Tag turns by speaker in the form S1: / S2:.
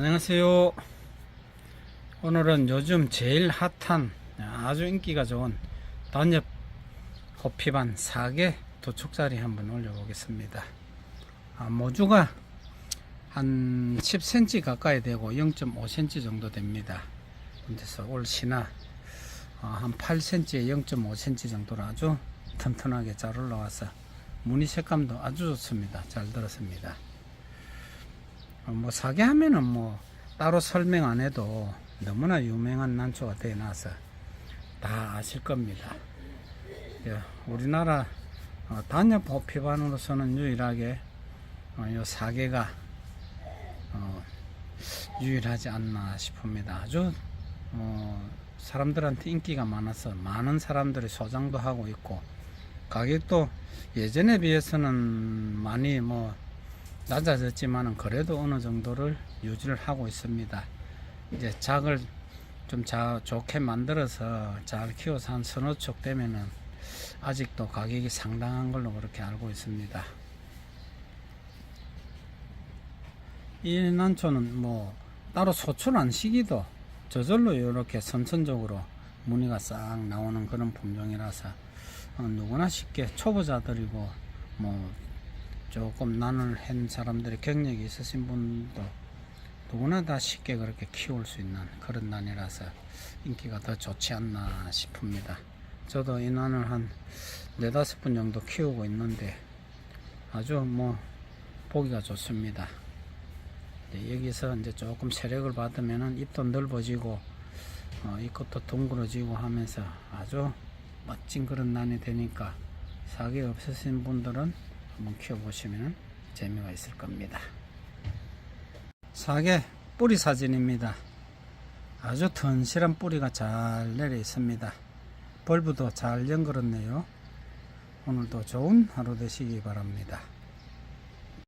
S1: 안녕하세요. 오늘은 요즘 제일 핫한 아주 인기가 좋은 단엽 호피반 4개 도축자리 한번 올려보겠습니다. 아, 모주가 한 10cm 가까이 되고 0.5cm 정도 됩니다. 그래서 올 시나 어, 한 8cm에 0.5cm 정도로 아주 튼튼하게 잘 올라와서 무늬 색감도 아주 좋습니다. 잘 들었습니다. 어, 뭐 사계 하면은 뭐 따로 설명 안 해도 너무나 유명한 난초가 되어나서 다 아실 겁니다. 예, 우리나라 어, 단엽 호피반으로서는 유일하게 어, 요 사계가 어, 유일하지 않나 싶습니다. 아주 어, 사람들한테 인기가 많아서 많은 사람들이 소장도 하고 있고 가격도 예전에 비해서는 많이 뭐 낮아졌지만은 그래도 어느 정도를 유지를 하고 있습니다. 이제 작을 좀 자, 좋게 만들어서 잘 키워서 한 서너 촉 되면은 아직도 가격이 상당한 걸로 그렇게 알고 있습니다. 이 난초는 뭐 따로 소출 안 시기도 저절로 이렇게 선천적으로 무늬가 싹 나오는 그런 품종이라서 어, 누구나 쉽게 초보자들이고 뭐 조금 난을 한 사람들이 경력이 있으신 분도 누구나 다 쉽게 그렇게 키울 수 있는 그런 난이라서 인기가 더 좋지 않나 싶습니다. 저도 이 난을 한 네다섯 분 정도 키우고 있는데 아주 뭐 보기가 좋습니다. 여기서 이제 조금 세력을 받으면은 잎도 넓어지고 어, 잎것도 둥그러지고 하면서 아주 멋진 그런 난이 되니까 사기 없으신 분들은 한번 키워보시면 재미가 있을 겁니다. 사계 뿌리 사진입니다. 아주 튼실한 뿌리가 잘 내려 있습니다. 벌브도 잘 연결었네요. 오늘도 좋은 하루 되시기 바랍니다.